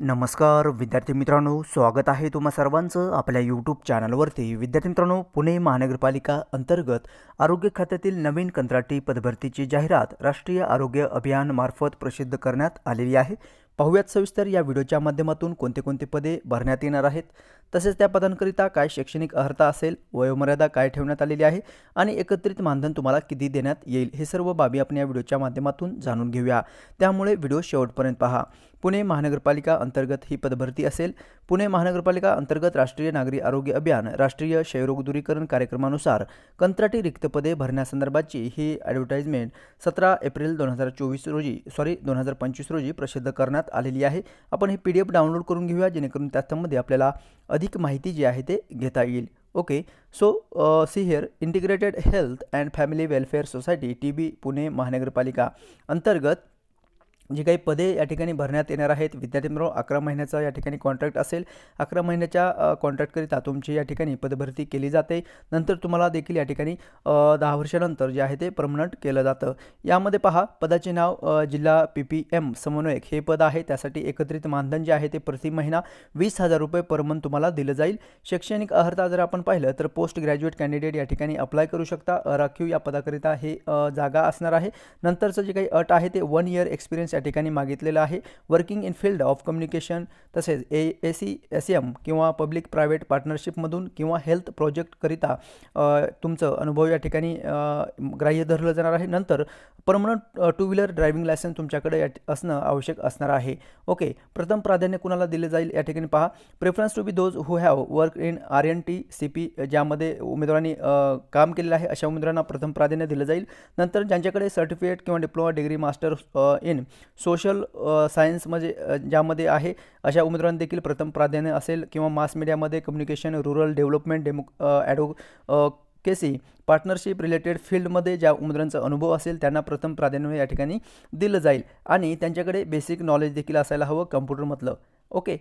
नमस्कार विद्यार्थी मित्रांनो स्वागत आहे तुम्हा सर्वांचं आपल्या यूट्यूब चॅनलवरती विद्यार्थी मित्रांनो पुणे महानगरपालिका अंतर्गत आरोग्य खात्यातील नवीन कंत्राटी पदभरतीची जाहिरात राष्ट्रीय आरोग्य अभियानमार्फत प्रसिद्ध करण्यात आलेली आहे. पाहूयात सविस्तर या व्हिडिओच्या माध्यमातून कोणते कोणते पदे भरण्यात येणार आहेत. तसेच त्या पदांकरिता काय शैक्षणिक अर्हता असेल वयोमर्यादा काय ठेवण्यात आलेली आहे आणि एकत्रित मानधन तुम्हाला किती देण्यात येईल हे सर्व बाबी आपण या व्हिडिओच्या माध्यमातून जाणून घेऊया. त्यामुळे व्हिडिओ शेवटपर्यंत पहा. पुणे महानगरपालिका अंतर्गत ही पदभरती असेल. पुणे महानगरपालिका अंतर्गत राष्ट्रीय नागरी आरोग्य अभियान राष्ट्रीय क्षयरोग दूरीकरण कार्यक्रमानुसार कंत्राटी रिक्त पदे भरण्यासंदर्भाची ही ॲडव्हर्टाइजमेंट सतरा एप्रिल दोन हजार चोवीस रोजी सॉरी दोन हजार पंचवीस रोजी प्रसिद्ध करण्यात आलेली आहे. आपण हे पी डी एफ डाउनलोड करून घेऊया जेणेकरून त्यामध्ये आपल्याला अधिक माहिती जी आहे ते घेता येईल. Okay so see here integrated health and family welfare society T B Pune महानगरपालिका अंतर्गत जी काही पदे या ठिकाणी भरण्यात येणार आहेत विद्यार्थी मित्रांनो अकरा महिन्याचा या ठिकाणी कॉन्ट्रॅक्ट असेल. अकरा महिन्याच्या कॉन्ट्रॅक्टकरिता तुमची या ठिकाणी पदभरती केली जाते. नंतर तुम्हाला देखील या ठिकाणी दहा वर्षानंतर जे आहे ते परमनंट केलं जातं. यामध्ये पहा पदाचे नाव जिल्हा पी पी एम समन्वयक हे पद आहे. त्यासाठी एकत्रित मानधन जे आहे ते प्रति महिना वीस हजार रुपये परमन तुम्हाला दिलं जाईल. शैक्षणिक अर्हता जर आपण पाहिलं तर पोस्ट ग्रॅज्युएट कॅन्डिडेट या ठिकाणी अप्लाय करू शकता. राखीव या पदाकरिता हे जागा असणार आहे. नंतरचं जे काही अट आहे ते वन इयर एक्सपिरियन्स या ठिकाणी मागितलेलं आहे. Working in field of communication तसेच A A C S M किंवा पब्लिक प्रायव्हेट पार्टनरशिपमधून किंवा हेल्थ प्रोजेक्टकरिता तुमचं अनुभव या ठिकाणी ग्राह्य धरलं जाणार आहे. नंतर permanent two wheeler driving licence तुमच्याकडे या असणं आवश्यक असणार आहे. ओके. प्रथम प्राधान्य कुणाला दिले जाईल या ठिकाणी पहा. Preference to be those who have work in R N T C P ज्यामध्ये उमेदवारांनी काम केलेलं आहे अशा उमेदवारांना प्रथम प्राधान्य दिलं जाईल. नंतर ज्यांच्याकडे सर्टिफिकेट किंवा diploma degree master in social सायन्समध्ये म्हणजे ज्यामध्ये आहे अशा उमेदवारांना देखील प्रथम प्राधान्य असेल किंवा मास मीडियामध्ये communication rural development demo advocacy partnership related फील्डमध्ये ज्या उमेदवारांचा अनुभव असेल त्यांना प्रथम प्राधान्य या ठिकाणी दिलं जाईल. आणि त्यांच्याकडे बेसिक नॉलेज देखील असायला हवं कम्प्युटरमधलं ओके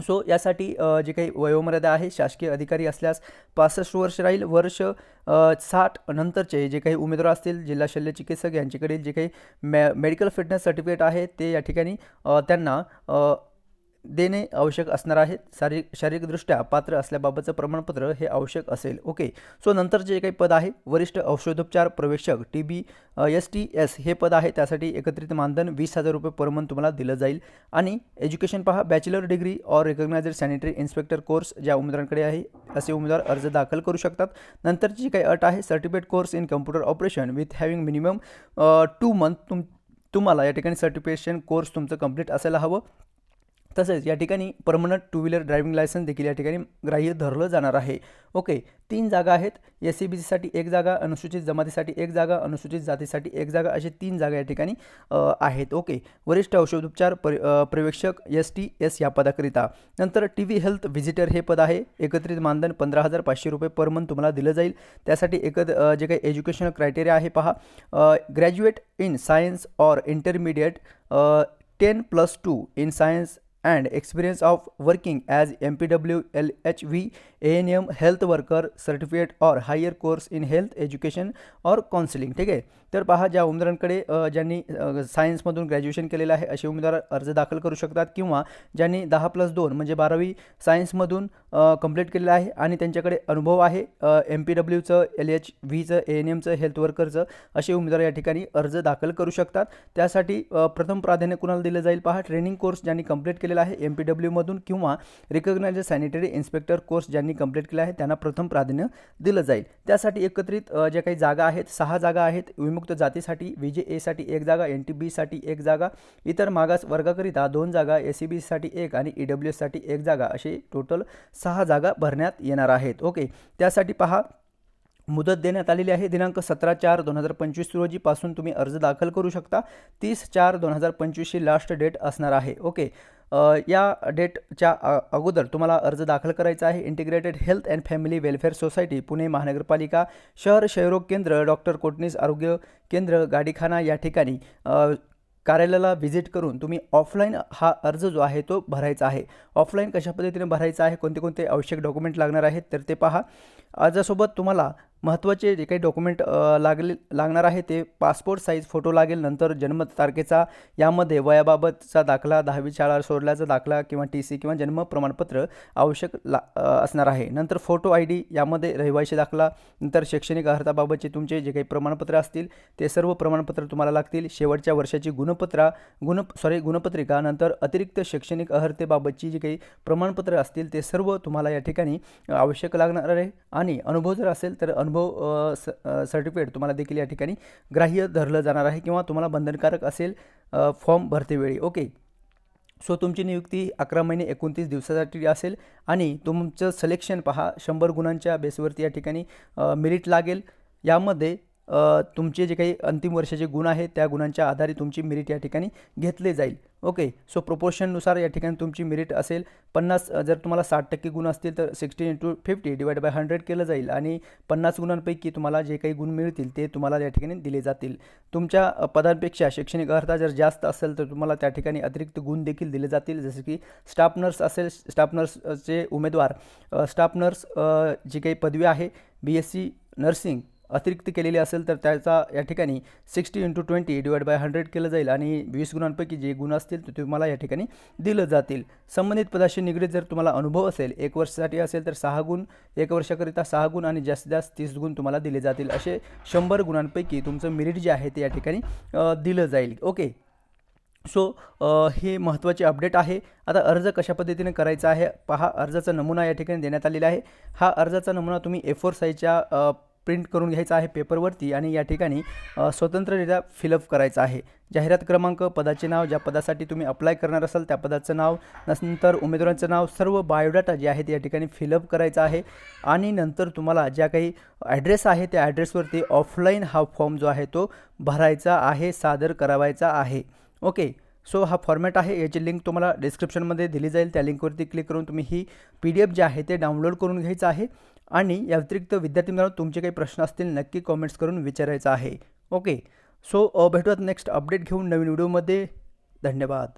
सो यासाठी जे काही वयोमर्यादा आहे शासकीय अधिकारी असल्यास पासष्ट वर्ष राहील. वर्ष साठ नंतरचे जे काही उमेदवार असतील जिल्हा शल्य चिकित्सक यांच्याकडे जे काही मॅ मेडिकल फिटनेस सर्टिफिकेट आहे ते या ठिकाणी त्यांना देणे आवश्यक असणार आहे. शारीरिक शारीरिकदृष्ट्या पात्र असल्याबाबतचं प्रमाणपत्र हे आवश्यक असेल. ओके. सो नंतर जे काही पद आहे वरिष्ठ औषधोपचार प्रवेशक T B S T S हे पद आहे. त्यासाठी एकत्रित मानधन वीस हजार रुपये पर मंथ तुम्हाला दिलं जाईल. आणि एज्युकेशन पहा bachelor degree or recognised sanitary inspector course ज्या उमेदवारांकडे आहे असे उमेदवार अर्ज दाखल करू शकतात. नंतरची जी काही अट आहे certificate course in computer operation with having minimum two month तुम तुम्हाला या ठिकाणी सर्टिफिकेशन कोर्स तुमचं कंप्लीट असायला हवं. तसेच या ठिकाणी permanent two wheeler driving licence देखील या ठिकाणी ग्राह्य धरलं जाणार आहे. ओके तीन जागा आहेत. एस सी बी सीसाठी एक जागा अनुसूचित जमातीसाठी एक जागा अनुसूचित जातीसाठी एक जागा असे तीन जागा या ठिकाणी आहेत. ओके वरिष्ठ औषधोपचार परि पर्यवेक्षक एस टी एस या पदाकरिता. नंतर टी व्ही हेल्थ व्हिजिटर हे पद आहे. एकत्रित मानधन पंधरा हजार पाचशे रुपये पर मंथ तुम्हाला दिलं जाईल. त्यासाठी एकत जे काही एज्युकेशनल क्रायटेरिया आहे पहा. Graduate in science or intermediate ten plus two in science and experience of working as M P W L H V A N M health worker certificate or higher course in health education or counselling ठीक आहे? तर पहा ज्या उमेदवारांकडे ज्यांनी सायन्समधून graduation केलेलं आहे असे उमेदवार अर्ज दाखल करू शकतात किंवा ज्यांनी दहा प्लस दोन म्हणजे बारावी सायन्समधून कंप्लीट केलेलं आहे आणि त्यांच्याकडे अनुभव आहे एम पी डब्ल्यूचं एल एच व्हीचं ए एन एमचं हेल्थ वर्करचं असे उमेदवार या ठिकाणी अर्ज दाखल करू शकतात. त्यासाठी प्रथम प्राधान्य कुणाला दिलं जाईल? पहा ट्रेनिंग कोर्स ज्यांनी कंप्लीट केलेला आहे एम पी डब्ल्यूमधून किंवा रिकग्नाइज सॅनिटरी इन्स्पेक्टर कोर्स ज्यांनी कंप्लीट केला आहे त्यांना प्रथम प्राधान्य दिलं जाईल. त्यासाठी एकत्रित ज्या काही जागा आहेत सहा जागा आहेत विमुक्त जातीसाठी व्ही जे एसाठी एक जागा एन टी बीसाठी एक जागा इतर मागास वर्गाकरिता दोन जागा एस सी बीसाठी एक आणि ई डब्ल्यू एससाठी एक जागा असे टोटल सहा जागा भरण्यात येणार आहेत. ओके त्यासाठी पहा. मुदत देण्यात आलेली आहे. दिनांक सतरा चार दोन हजार पंचवीस रोजीपासून तुम्ही अर्ज दाखल करू शकता. तीस चार दोन हजार पंचवीसची लास्ट डेट असणार आहे. ओके या डेटच्या अगोदर तुम्हाला अर्ज दाखल करायचा आहे. Integrated health and family welfare society Pune महानगरपालिका शहर क्षयरोग केंद्र डॉक्टर कोटणीस आरोग्य केंद्र गाडीखाना या ठिकाणी कार्यालयाला व्हिजिट करून तुम्ही ऑफलाईन हा अर्ज जो आहे तो भरायचा आहे. ऑफलाईन कशा पद्धतीने भरायचा आहे? कोणते कोणते आवश्यक डॉक्युमेंट लागणार आहेत? तर ते पहा. अर्जासोबत तुम्हाला महत्त्वाचे जे काही डॉक्युमेंट लागले लागणार आहे ते पासपोर्ट साईज फोटो लागेल नंतर जन्मतारखेचा यामध्ये वयाबाबतचा दाखला दहावी शाळा सोडल्याचा दाखला किंवा टी सी किंवा जन्म प्रमाणपत्र आवश्यक ला असणार आहे. नंतर फोटो आय डी यामध्ये रहिवाशी दाखला नंतर शैक्षणिक अर्हताबाबतचे तुमचे जे काही प्रमाणपत्र असतील ते सर्व प्रमाणपत्र तुम्हाला लागतील. शेवटच्या वर्षाची गुणपत्रा गुण सॉरी गुणपत्रिका नंतर अतिरिक्त शैक्षणिक अर्हतेबाबतची जी काही प्रमाणपत्र असतील ते सर्व तुम्हाला या ठिकाणी आवश्यक लागणार आहे. आणि अनुभव जर असेल तर अनुभव स सर्टिफिकेट तुम्हाला देखील या ठिकाणी ग्राह्य धरलं जाणार आहे किंवा तुम्हाला बंधनकारक असेल फॉर्म भरतेवेळी ओके. सो तुमची नियुक्ती अकरा महिने एकोणतीस दिवसासाठी असेल आणि तुमचं सलेक्शन पहा. शंभर गुणांच्या बेसवरती या ठिकाणी मेरिट लागेल. यामध्ये तुमचे जे काही अंतिम वर्षाचे गुण आहेत त्या गुणांच्या आधारे तुमची मेरिट या ठिकाणी घेतले जाईल. ओके सो प्रोपोर्शननुसार या ठिकाणी तुमची मेरिट असेल. पन्नास जर तुम्हाला साठ टक्के गुण असतील तर sixty into fifty divide by hundred केलं जाईल आणि पन्नास गुणांपैकी तुम्हाला जे काही गुण मिळतील ते तुम्हाला या ठिकाणी दिले जातील. तुमच्या पदांपेक्षा शैक्षणिक अर्हता जर जास्त असेल तर तुम्हाला त्या ठिकाणी अतिरिक्त गुण देखील दिले जातील. जसे की स्टाफ नर्स असेल स्टाफ नर्सचे उमेदवार स्टाफ नर्स जी काही पदवी आहे बी एस सी नर्सिंग अतिरिक्त केलेली असेल तर त्याचा या ठिकाणी sixty into twenty divide by hundred केलं जाईल आणि वीस गुणांपैकी जे गुण असतील ते तुम्हाला या ठिकाणी दिलं जातील. संबंधित पदाशी निगडीत जर तुम्हाला अनुभव असेल एक वर्षासाठी असेल तर सहा गुण एक वर्षाकरिता सहा गुण आणि जास्तीत जास्त तीस गुण तुम्हाला दिले जातील. असे शंभर गुणांपैकी तुमचं मेरिट जे आहे ते या ठिकाणी दिलं जाईल. ओके. सो अ, हे महत्त्वाचे अपडेट आहे. आता अर्ज कशा पद्धतीने करायचा आहे? पहा अर्जाचा नमुना या ठिकाणी देण्यात आलेला आहे. हा अर्जाचा नमुना तुम्ही ए फोर साईजच्या प्रिंट करून घ्यायचा आहे पेपरवरती आणि या ठिकाणी स्वतंत्ररित्या फिलअप करायचा आहे. जाहिरात क्रमांक पदाचे नाव ज्या पदासाठी तुम्ही अप्लाय करणार असाल त्या पदाचं नाव नंतर उमेदवारांचं नाव सर्व बायोडाटा जे आहे ते या ठिकाणी फिलअप करायचा आहे. आणि नंतर तुम्हाला ज्या काही ॲड्रेस आहे त्या ॲड्रेसवरती ऑफलाईन हा फॉर्म जो आहे तो भरायचा आहे सादर करावायचा आहे. ओके सो हा फॉर्मॅट आहे. याची लिंक तुम्हाला डिस्क्रिप्शनमध्ये दिली जाईल. त्या लिंकवरती क्लिक करून तुम्ही ही पी डी एफ जे आहे ते डाउनलोड करून घ्यायचं आहे. आणि या व्यतिरिक्त विद्यार्थी मित्रांनो तुमचे काही प्रश्न असतील नक्की कॉमेंट्स करून विचारायचं आहे. ओके सो भेटूयात नेक्स्ट अपडेट घेऊन नवीन व्हिडिओमध्ये धन्यवाद.